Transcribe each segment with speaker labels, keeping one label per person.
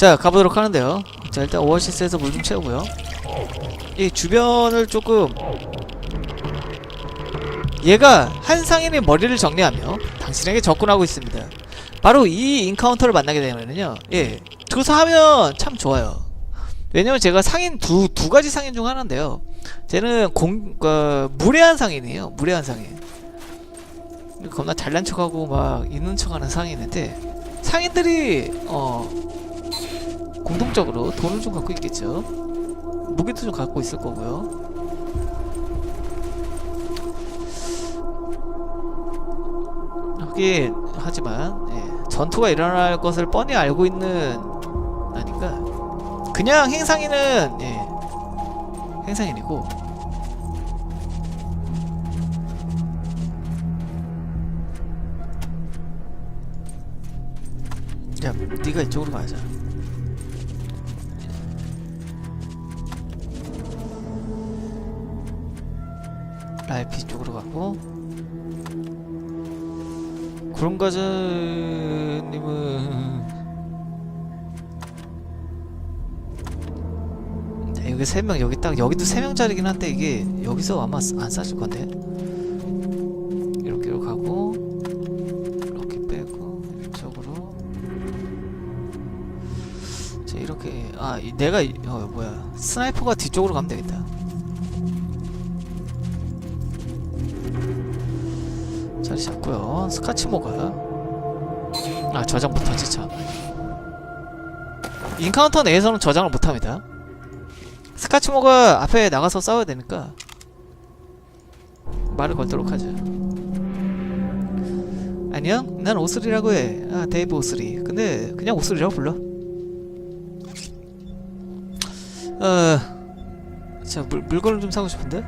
Speaker 1: 자 가보도록 하는데요. 자 일단 오아시스에서 물 좀 채우고요. 이 주변을 조금 얘가 한 상인의 머리를 정리하며 당신에게 접근하고 있습니다. 바로 이 인카운터를 만나게 되면은요 예 저기서 하면 참 좋아요. 왜냐면 제가 상인 두, 두 가지 상인 중 하나인데요. 쟤는 공, 어, 무례한 상인이에요. 무례한 상인. 겁나 잘난 척하고 막 있는 척하는 상인인데 상인들이 어 공통적으로 돈을 좀 갖고 있겠죠. 무기도 좀 갖고 있을 거고요. 하긴 하지만 예, 전투가 일어날 것을 뻔히 알고 있는 아닌가. 그냥 행상인은 예, 행상인이고 야, 네가 이쪽으로 가자. 라이피 쪽으로 가고. 그런 과자님은 자, 여기 세 명 여기 딱 여기도 세 명짜리긴 한데 이게 여기서 아마 쓰- 안 싸질 건데 이렇게로 가고 이렇게 빼고 이쪽으로. 자 이렇게 아 이- 내가 이- 어 뭐야. 스나이퍼가 뒤쪽으로 가면 되겠다 자리 잡고요 스카치모가 아 저장부터 지참 인카운터 내에서는 저장을 못합니다 스카치모가 앞에 나가서 싸워야 되니까 말을 걸도록 하자 안녕? 난 오스리라고 해. 아, 데이브 오스리. 근데 그냥 오스리라고 불러. 어, 자, 물, 물건을 좀 사고 싶은데?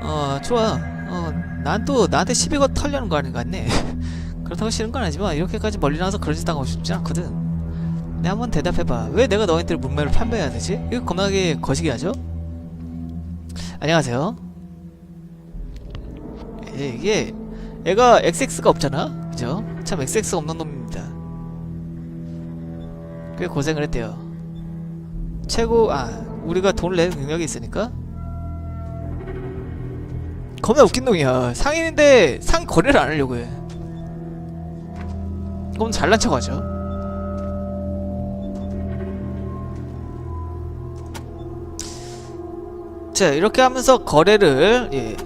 Speaker 1: 어, 좋아. 어, 난 또 나한테 시비 거 털려는 거 아닌 것 같네. 그렇다고 싫은 건 아니지만 이렇게까지 멀리 나와서 그런 짓 당하고 싶지 않거든. 내 한번 대답해봐. 왜 내가 너희들 문매를 판매해야 되지? 이거 겁나게 거시기 하죠? 안녕하세요. 예, 이게 얘가 XX가 없잖아? 그죠? 참 XX가 없는 놈입니다. 꽤 고생을 했대요. 최고, 아, 우리가 돈을 낼 능력이 있으니까? 겁나 웃긴 놈이야. 상인인데 상 거래를 안 하려고 해. 그럼 잘난 척 하죠. 자, 이렇게 하면서 거래를, 예,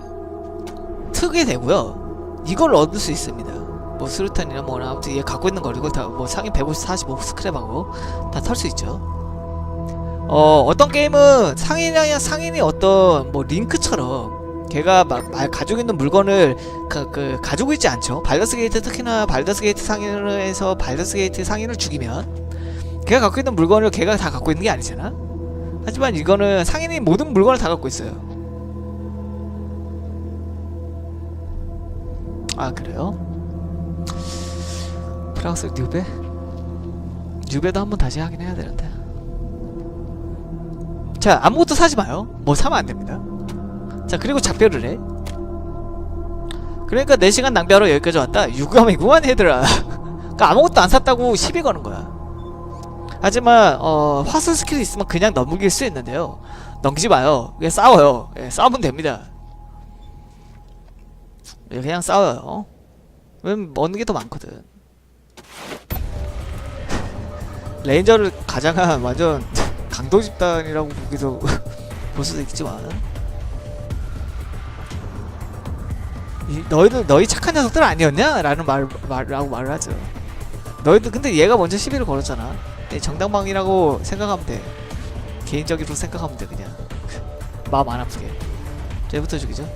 Speaker 1: 트게 되고요. 이걸 얻을 수 있습니다. 뭐 수류탄이나 뭐나 아무튼 얘 갖고 있는 거리고 다뭐 상인 150, 45 스크랩하고 다 털 수 있죠. 어 어떤 게임은 상인이야 상인이 어떤 뭐 링크처럼 걔가 막말 가지고 있는 물건을 그, 그 가지고 있지 않죠. 발더스 게이트 특히나 발더스 게이트 상인에서 발더스 게이트 상인을 죽이면 걔가 갖고 있는 물건을 걔가 다 갖고 있는 게 아니잖아. 하지만 이거는 상인이 모든 물건을 다 갖고 있어요. 아 그래요? 프랑스 뉴베? 뉴베도 한번 다시 하긴 해야 되는데 자 아무것도 사지 마요 뭐 사면 안 됩니다 자 그리고 작별을 해. 그러니까 4시간 낭비하러 여기까지 왔다? 유감이구만 얘들아. 그러니까 아무것도 안 샀다고 시비 거는 거야. 하지만 어 화술 스킬 있으면 그냥 넘길 수 있는데요. 넘기지 마요. 그냥 싸워요. 예, 싸우면 됩니다. 예, 그냥 싸워요. 왜냐면 얻는 게 더 많거든. 레인저를 가장한 완전 강도 집단이라고 보기도 볼 수도 있지만 너희들 너희 착한 녀석들 아니었냐? 라는 말, 말라고 말을 하죠. 너희들 근데 얘가 먼저 시비를 걸었잖아. 네, 정당방이라고 생각하면 돼. 개인적으로 생각하면 돼 그냥 마음 안 아프게. 자, 얘부터 죽이죠.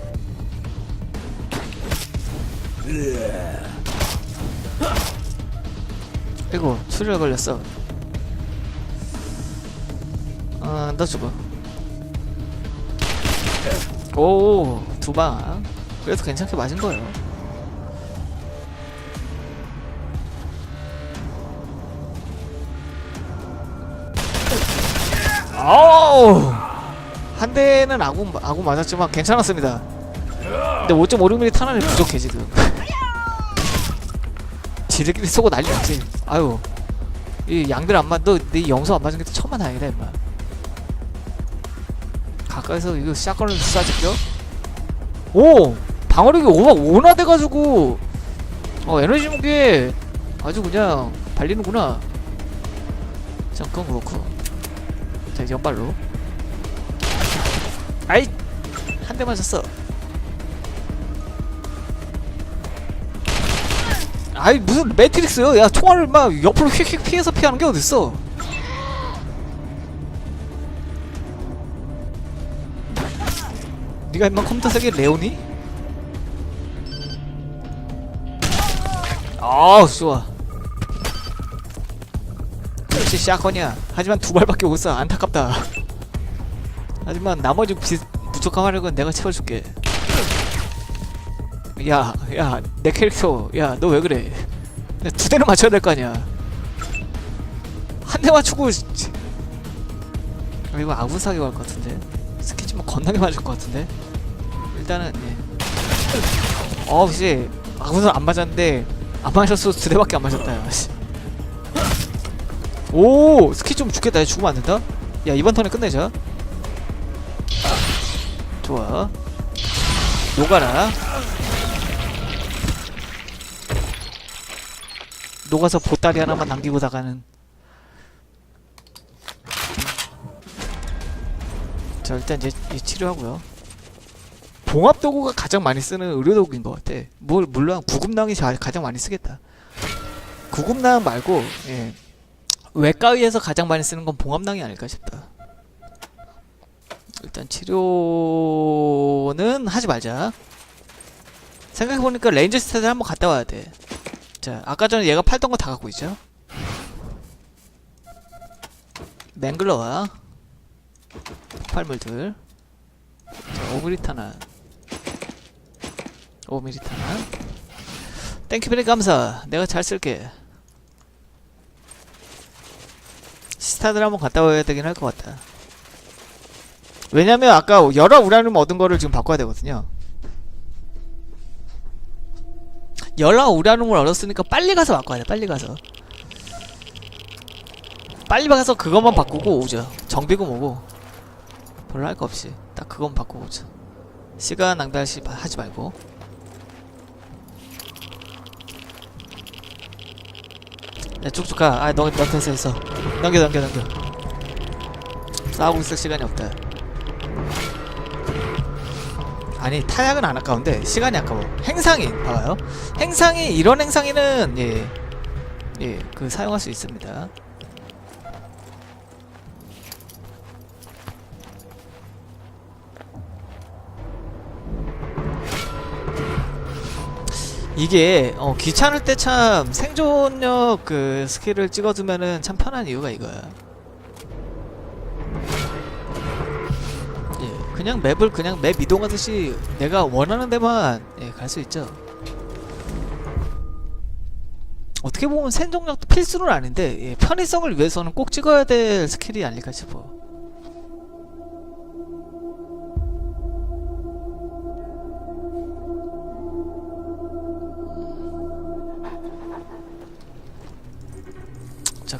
Speaker 1: 아이고 출혈 걸렸어 어너 죽어 오 두 방 그래도 괜찮게 맞은 거예요. 아우! 한 대는 아구 아구 맞았지만 괜찮았습니다. 근데 5.56mm 탄환이 부족해 지금. 지들끼리 쏘고 난리 났지. 아유. 이 양들 안 맞, 너네 영수 안 맞은 게 천만 다행이다 임마. 가까이서 이거 샷건을 쏴줄게요. 오 방어력이 오가 온화돼가지고 어 에너지 무게 아주 그냥 발리는구나. 잠깐 그렇고. 자 이제 연발로. 아이 한대 맞았어. 아이 무슨 매트릭스요? 야 총알을 막 옆으로 휙휙 피해서 피하는 게 어딨어? 네가 임마 컴퓨터 세계 레오니? 아우 좋아. 역시 샷건이야. 하지만 두 발밖에 못 쏴. 안타깝다. 하지만 나머지 비, 부족한 화력은 내가 채워줄게. 야, 야, 내 캐릭터, 야, 너 왜 그래? 내두 대를 맞춰야 될 거 아니야. 한 대 맞추고, 이거 아군 사격 할것 같은데. 스케치 뭐 건너게 맞을 것 같은데. 일단은, 예. 어, 씨, 아군은 안 맞았는데, 안 맞았어. 두 대밖에 안 맞았다, 야, 씨. 오, 스키 좀 죽겠다. 얘 죽으면 안 된다? 야, 이번 턴에 끝내자. 좋아. 녹아라. 녹아서 보따리 하나만 남기고 나가는 자 일단 이제 이 치료하고요 봉합 도구가 가장 많이 쓰는 의료 도구인 것 같아. 뭘 물론 구급낭이 자, 가장 많이 쓰겠다. 구급낭 말고 예. 외과의에서 가장 많이 쓰는 건 봉합낭이 아닐까 싶다. 일단 치료는 하지 말자. 생각해보니까 레인저 스타트 한번 갔다 와야 돼. 자, 아까 전에 얘가 팔던 거 다 갖고 있죠? 맹글러와 폭발물들. 자, 오브리타나 오미리타나? 땡큐베리 감사. 내가 잘 쓸게. 스타들 한번 갔다 와야 되긴 할 것 같다 왜냐면 아까 여러 우라늄 얻은 거를 지금 바꿔야 되거든요. 연락 우라눔을 얻었으니까 빨리 가서 바꿔야 돼 빨리 가서. 빨리 가서 그것만 바꾸고 오죠. 정비금 오고. 별로 할 거 없이 딱 그것만 바꾸고 오죠. 시간 낭비하지 하지 말고 야 쭉쭉 가 아 너, 너 됐어 됐어. 넘겨 넘겨 넘겨. 싸우고 있을 시간이 없다. 아니 타약은 안 아까운데 시간이 아까워. 행상인 봐봐요. 행상이 이런 행상이는 예예그 사용할 수 있습니다 이게 어 귀찮을 때 참 생존력 그 스킬을 찍어두면은 참 편한 이유가 이거야 예, 그냥 맵을 그냥 맵 이동하듯이 내가 원하는 데만 예, 갈 수 있죠. 어떻게 보면 생존력도 필수는 아닌데 예, 편의성을 위해서는 꼭 찍어야 될 스킬이 아닐까 싶어.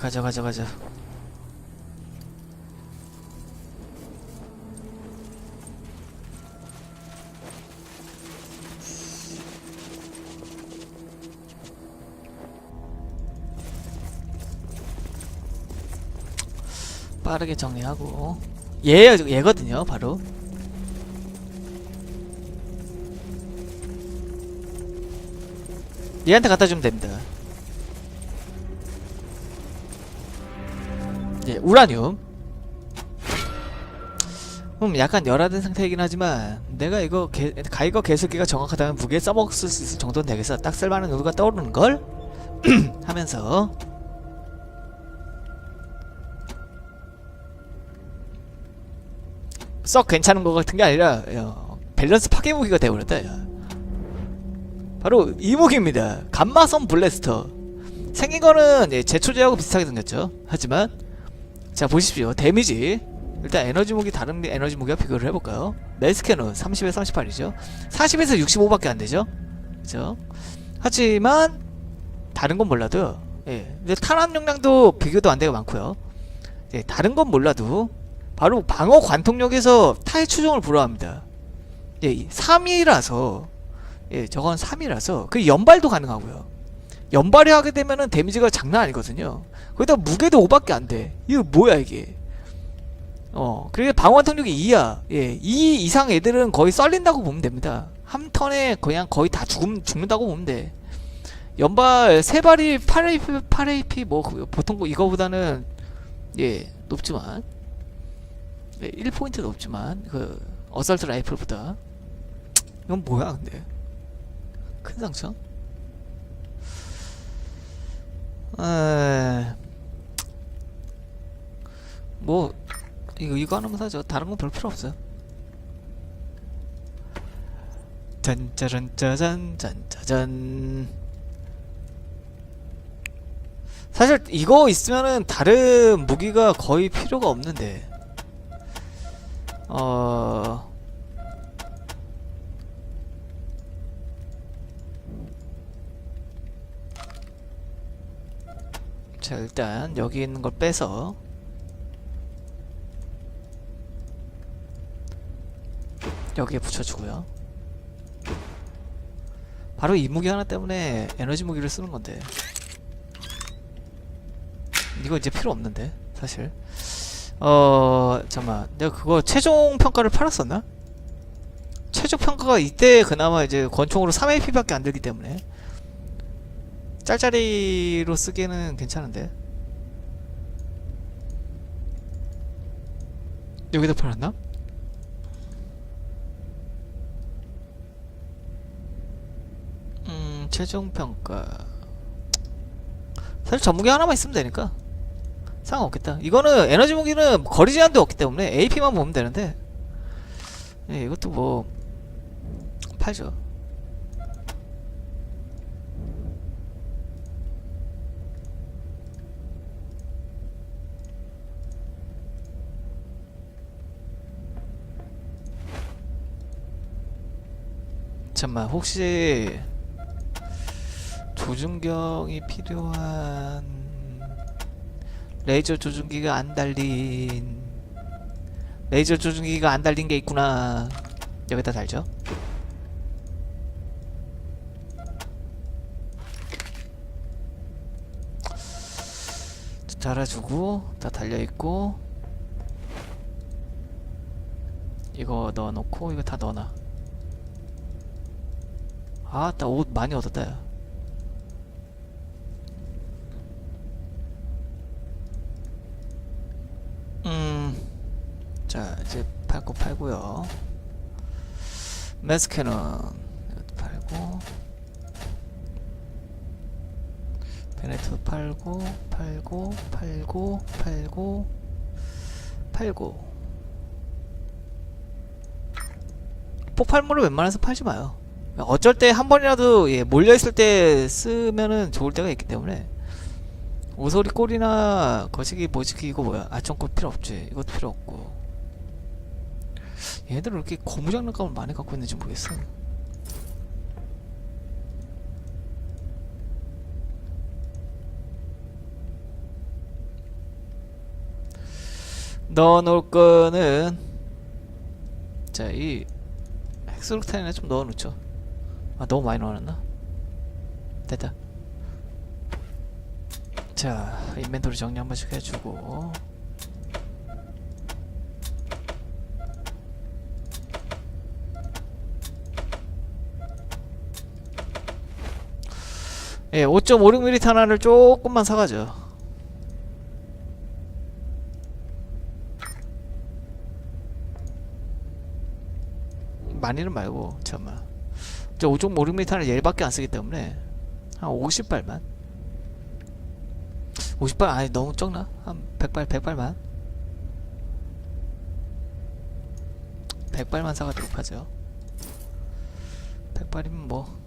Speaker 1: 가자 가자 가자. 빠르게 정리하고. 얘 얘거든요 바로. 얘한테 갖다 주면 됩니다 예 우라늄. 음 약간 열화된 상태이긴 하지만 내가 이거 개, 가이거 개수기가 정확하다면 무게에 써먹을 수 있을 정도는 되겠어. 딱 쓸만한 요소가 떠오르는 걸? 하면서. 썩 괜찮은 것 같은 게 아니라 야, 밸런스 파괴 무기가 되어버렸다 야. 바로 이 무기입니다. 감마선 블래스터. 생긴 거는 예, 제초제하고 비슷하게 생겼죠. 하지만 자 보십시오 데미지 일단 에너지 무기 다른 에너지 무기와 비교를 해볼까요 멜스캐너 30에 38이죠 40에서 65밖에 안되죠 그죠 하지만 다른 건 몰라도 예. 근데 탄환 용량도 비교도 안 되게 많고요. 예, 다른 건 몰라도 바로 방어 관통력에서 타의 추종을 불허합니다. 예, 3이라서 예, 저건 3이라서 그 연발도 가능하고요. 연발이 하게 되면은 데미지가 장난 아니거든요. 거기다 무게도 5밖에 안 돼. 이거 뭐야 이게? 어, 그리고 방어 관통력이 2야. 예, 2 이상 애들은 거의 썰린다고 보면 됩니다. 한 턴에 그냥 거의 다 죽음, 죽는다고 보면 돼. 연발 세 발이 8AP, 8AP 뭐 그- 보통 거 이거보다는 예 높지만 예, 1포인트 높지만 그 어설트 라이플보다 이건 뭐야 근데 큰 상처? 에... 뭐 이거 이거 하나만 사죠. 다른 건 별 필요 없어요. 짠짜란 짜잔 짠짜잔 사실 이거 있으면은 다른 무기가 거의 필요가 없는데. 어... 자 일단 여기 있는 걸 빼서. 여기에 붙여주고요. 바로 이 무기 하나 때문에 에너지 무기를 쓰는 건데. 이거 이제 필요 없는데 사실. 어 잠만. 내가 그거 최종 평가를 팔았었나? 최종 평가가 이때 그나마 이제 권총으로 3AP밖에 안 들기 때문에 짤짤이로 쓰기에는 괜찮은데. 여기다 팔았나? 음 최종 평가. 사실 전무기 하나만 있으면 되니까. 상관없겠다. 이거는 에너지 무기는 거리 제한도 없기 때문에 AP만 보면 되는데. 예, 이것도 뭐 팔죠 잠만 혹시 조준경이 필요한 레이저 조준기가 안 달린 레이저 조준기가 안 달린 게 있구나. 여기다 달죠? 달아주고 다 달려있고 이거 넣어놓고 이거 다 넣어놔 아따 옷 많이 얻었다 야 음, 자 이제 팔거 팔고요. 매스캐넌 이것도 팔고, 베네트 팔고, 팔고, 팔고, 팔고, 팔고. 폭발물을 웬만해서 팔지 마요. 어쩔 때 한 번이라도 예, 몰려 있을 때 쓰면은 좋을 때가 있기 때문에. 오소리 꼴이나 거시기 뭐시기 이거 뭐야. 아청꽃 필요 없지. 이것도 필요 없고. 얘들은 이렇게 고무장난감을 많이 갖고 있는지 모르겠어. 넣어놓을 거는 자이 헥스록탄이나 좀 넣어놓죠 아 너무 많이 넣어놨나? 됐다 자 인벤토리 정리 한 번씩 해주고 예, 5.56mm 탄환을 조금만 사가죠. 많이는 말고 잠만. 저 5.56mm 탄을 얘밖에 안 쓰기 때문에 한 50발만. 50발 아니 너무 적나? 한 100발 100발만. 100발만 사가도록 하죠. 100발이면 뭐.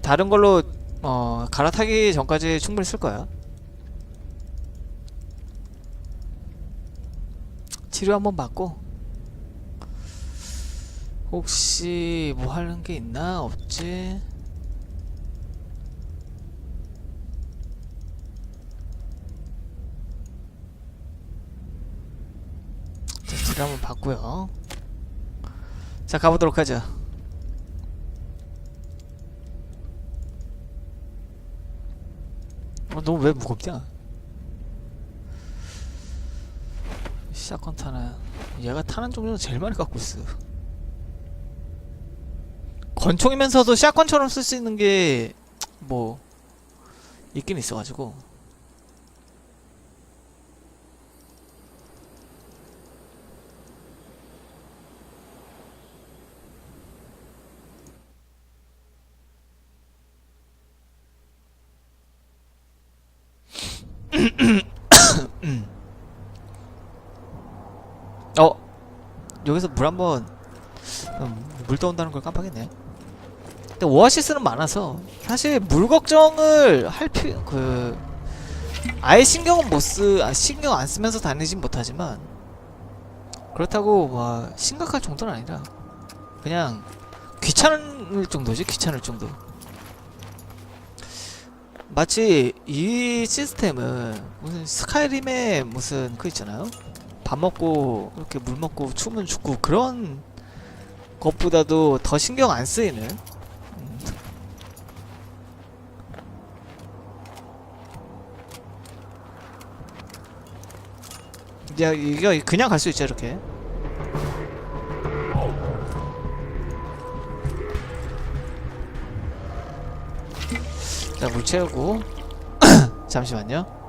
Speaker 1: 다른 걸로 어 갈아타기 전까지 충분히 쓸 거야. 치료 한번 받고 혹시 뭐 하는 게 있나 없지? 자, 딜 한번 받고요. 자, 가보도록 하죠. 어, 너왜 무겁냐? 샷건 타는 얘가 타는 종류는 제일 많이 갖고 있어. 권총이면서도 샷건처럼 쓸 수 있는 게 뭐 있긴 있어가지고 어 여기서 물 한번 음, 물 떠온다는 걸 깜빡했네. 근데 오아시스는 많아서 사실 물 걱정을 할 필요 그 아예 신경은 못 쓰, 아, 신경 안 쓰면서 다니진 못하지만 그렇다고 와 심각할 정도는 아니라 그냥 귀찮을 정도지 귀찮을 정도. 마치 이 시스템은 무슨 스카이림의 무슨 그 있잖아요. 밥 먹고 이렇게 물 먹고 추우면 죽고 그런 것보다도 더 신경 안 쓰이는 야 이거 그냥 갈 수 있죠 이렇게. 자 물 채우고. 잠시만요